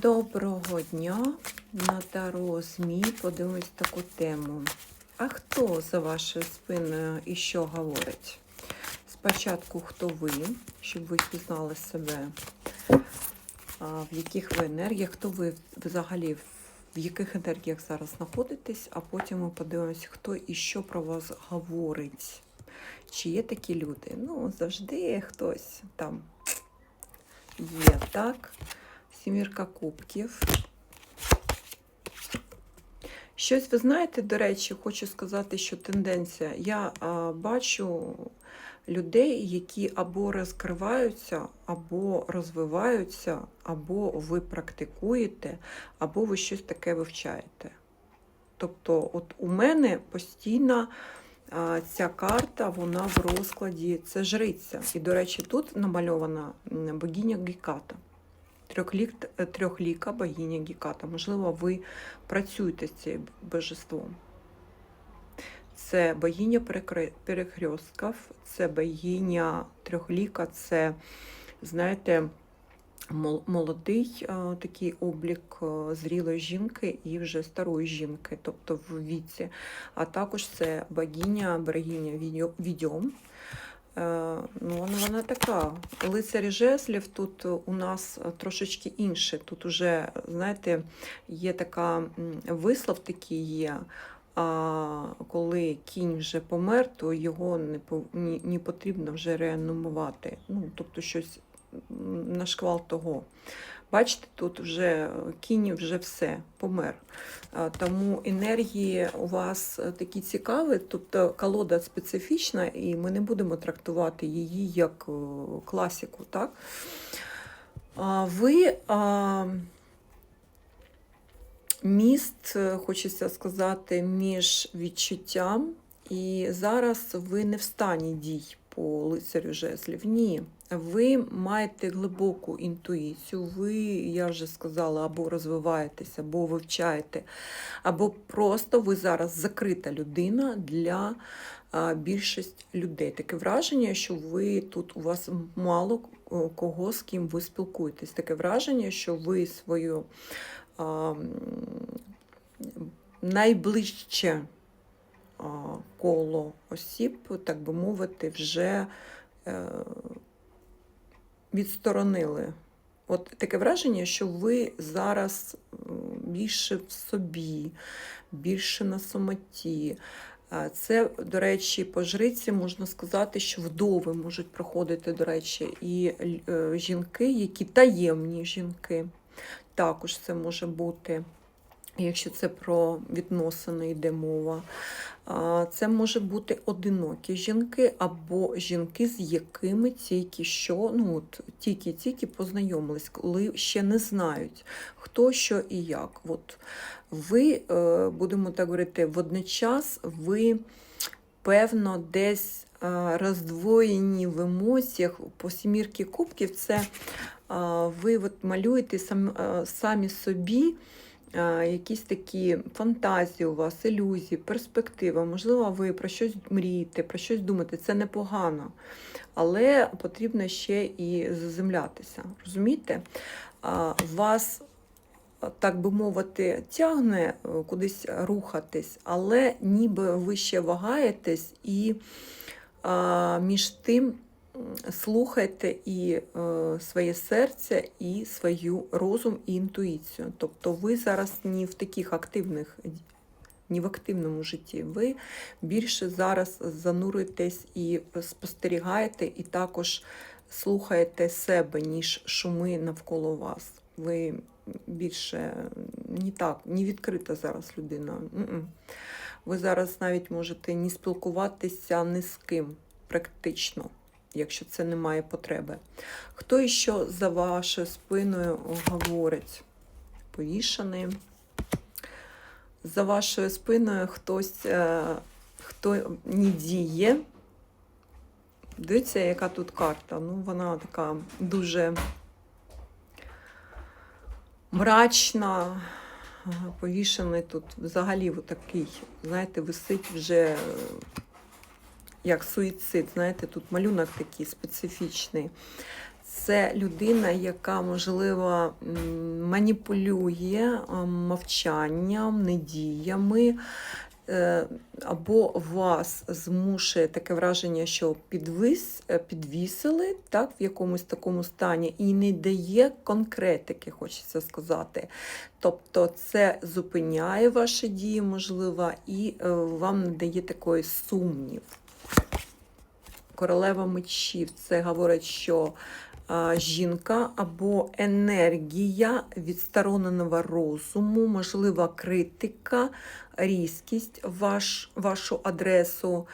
Доброго дня на Таро ЗМІ подивимось таку тему. А хто за вашою спиною і що говорить? Спочатку хто ви, щоб ви пізнали себе, в яких ви енергіях, хто ви взагалі, в яких енергіях зараз знаходитесь, а потім ми подивимося, хто і що про вас говорить. Чи є такі люди? Ну, завжди хтось там є, так? Сімірка кубків. Щось ви знаєте, до речі, хочу сказати, що тенденція. Я а, бачу людей, які або розкриваються, або розвиваються, або ви практикуєте, або ви щось таке вивчаєте. Тобто, от у мене постійно а, ця карта, вона в розкладі, це жриця. І, до речі, тут намальована богиня Геката. Трьохлік, трьохліка богиня Геката. Можливо, ви працюєте з цим божеством. Це богиня перехрестків, це богиня трьохліка, це, знаєте, молодий е, такий облік е, зрілої жінки і вже старої жінки, тобто в віці. А також це богиня, відьо- відьом. Е, Ну, вона, вона така. Лицарі жезлів тут у нас трошечки інше. Тут уже, знаєте, є така вислов такий є. А коли кінь вже помер, то його не, ні, не потрібно вже реанімувати. Ну, тобто щось на шквал того. Бачите, тут вже кінь вже все, помер. Тому енергії у вас е, такі цікаві, тобто колода специфічна, і ми не будемо трактувати її як е, класику. Так? Ви міст, е, хочеться сказати, між відчуттям, і зараз ви не в стані дій по лицарю жезлів. Ні. Ви маєте глибоку інтуїцію, ви, я вже сказала, або розвиваєтесь, або вивчаєте, або просто ви зараз закрита людина для більшості людей. Таке враження, що ви тут у вас мало е, кого з ким ви спілкуєтесь. Таке враження, що ви свою а, найближче коло осіб, так би мовити, вже е, відсторонили. От таке враження, що ви зараз більше в собі, більше на самоті. Це, до речі, по жриці можна сказати, що вдови можуть проходити, до речі, і е, жінки, які таємні жінки. Також це може бути, якщо це про відносини йде мова. Це може бути одинокі жінки або жінки, з якими тільки що, ну от тільки-тільки познайомились, коли ще не знають, хто що і як. От ви, е, будемо так говорити, водночас ви, певно, десь е, роздвоєні в емоціях по сімірки кубків, це ви от малюєте е, самі собі якісь такі фантазії у вас, ілюзії, перспектива. Можливо, ви про щось мрієте, про щось думаєте. Це непогано. Але потрібно ще і заземлятися. Розумієте? Вас, так би мовити, тягне е, кудись рухатись, але ніби ви ще вагаєтесь і між тим слухайте і е, своє серце, і свою розум і інтуїцію. Тобто ви зараз не в таких активних, не в активному житті. Ви більше зараз занурюєтесь і спостерігаєте, і також слухаєте себе, ніж шуми навколо вас. Ви більше не так, не відкрита зараз людина. Ви зараз навіть можете не спілкуватися ні з ким практично, якщо це не має потреби. Хто іще за вашою спиною говорить? Повішаний. За вашою спиною хтось, е, хто не діє. Дивіться, яка тут карта. Ну, вона така дуже мрачна. Повішений тут взагалі такий, знаєте, висить вже як суїцид. Знаєте, тут малюнок такий специфічний. Це людина, яка, можливо, маніпулює мовчанням, недіями, е, або вас змушує таке враження, що підвис, е, підвісили так, в якомусь такому стані, і не дає конкретики, хочеться сказати. Тобто це зупиняє ваші дії, можливо, і е, вам не дає такої сумнів. Королева мечів це говорить, що жінка або енергія відстороненого розуму, можлива критика, різкість ваш, вашу адресу.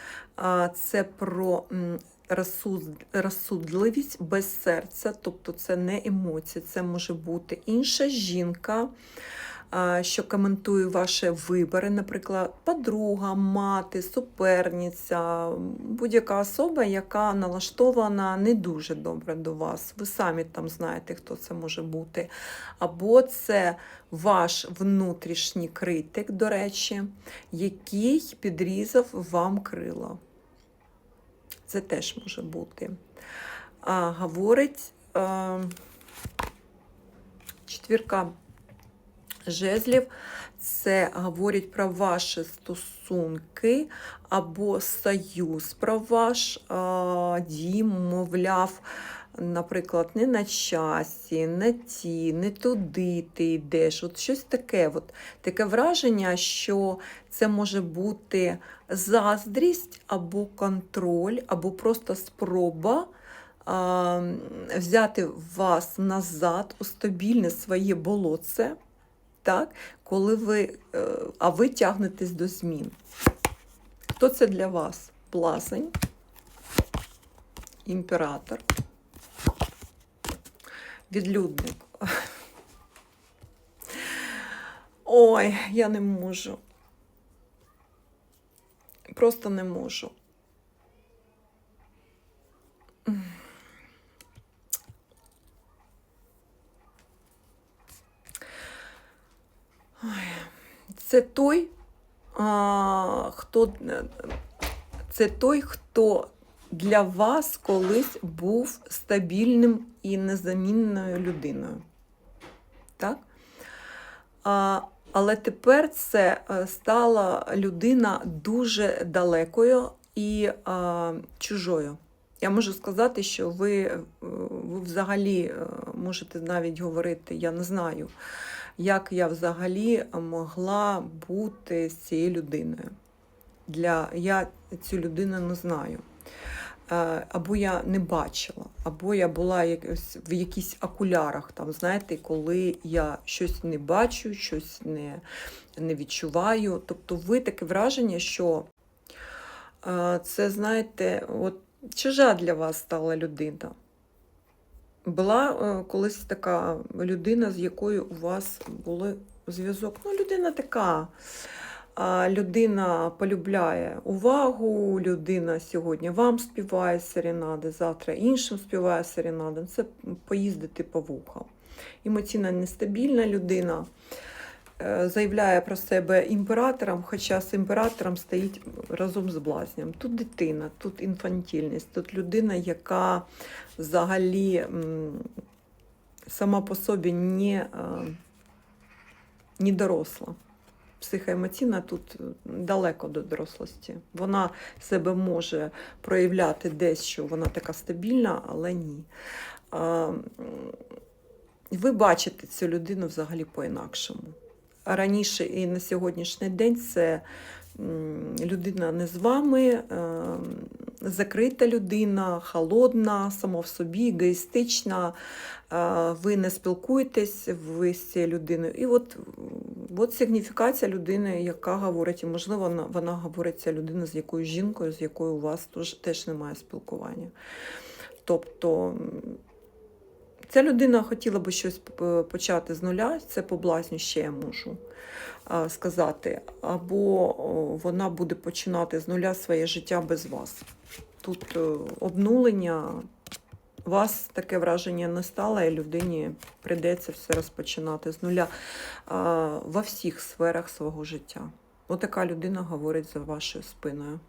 Це про розсуд- розсудливість без серця, тобто це не емоції, це може бути інша жінка. Що коментує ваші вибори, наприклад, подруга, мати, суперниця, будь-яка особа, яка налаштована не дуже добре до вас. Ви самі там знаєте, хто це може бути. Або це ваш внутрішній критик, до речі, який підрізав вам крила. Це теж може бути. А, говорить а, четвірка жезлів. Це говорить про ваші стосунки або союз про ваш а, дім, мовляв, наприклад, не на часі, не ті, не туди ти йдеш. От щось таке. От, таке враження, що це може бути заздрість або контроль, або просто спроба взяти вас назад у стабільне своє болоце, так, коли ви, е, а ви тягнетесь до змін. Хто це для вас? Блазень, імператор, відлюдник. Ой, я не можу. Просто не можу. Ой, Це той, а, хто це той, хто для вас колись був стабільним і незамінною людиною. Так? А, але тепер це е, стала людина дуже далекою і а, чужою. Я можу сказати, що ви, е, ви взагалі е, можете навіть говорити, я не знаю, як я взагалі могла бути з цією людиною. Для, я цю людину не знаю. Е, Або я не бачила, або я була якось в якихось окулярах, там, знаєте, коли я щось не бачу, щось не, не відчуваю. Тобто ви таке враження, що е, це, знаєте, от чужа для вас стала людина. Була е, колись така людина, з якою у вас були зв'язок. Ну, людина така. Людина полюбляє увагу, людина сьогодні вам співає серенади, завтра іншим співає серенади. Це поїздити по вухам. Емоційно нестабільна людина е, заявляє про себе імператором, хоча з імператором стоїть разом з блазням. Тут дитина, тут інфантільність, тут людина, яка взагалі сама по собі не, е, не доросла. Психоемоційна тут далеко до дорослості. Вона себе може проявляти десь, що вона така стабільна, але ні. Ви бачите цю людину взагалі по-інакшому. Раніше і на сьогоднішній день це людина не з вами, е, закрита людина, холодна, сама в собі, егоїстична. Е, Ви не спілкуєтесь, ви з цією людиною. І от, от сигніфікація людини, яка говорить, і можливо, вона, вона говорить ця людина з якоюсь жінкою, з якою у вас теж, теж немає спілкування. Тобто ця людина хотіла би щось почати з нуля, це по блазню ще я можу сказати. Або вона буде починати з нуля своє життя без вас. Тут е, обнулення, вас таке враження не стало, і людині прийдеться все розпочинати з нуля а, во всіх сферах свого життя. Отака людина говорить за вашою спиною.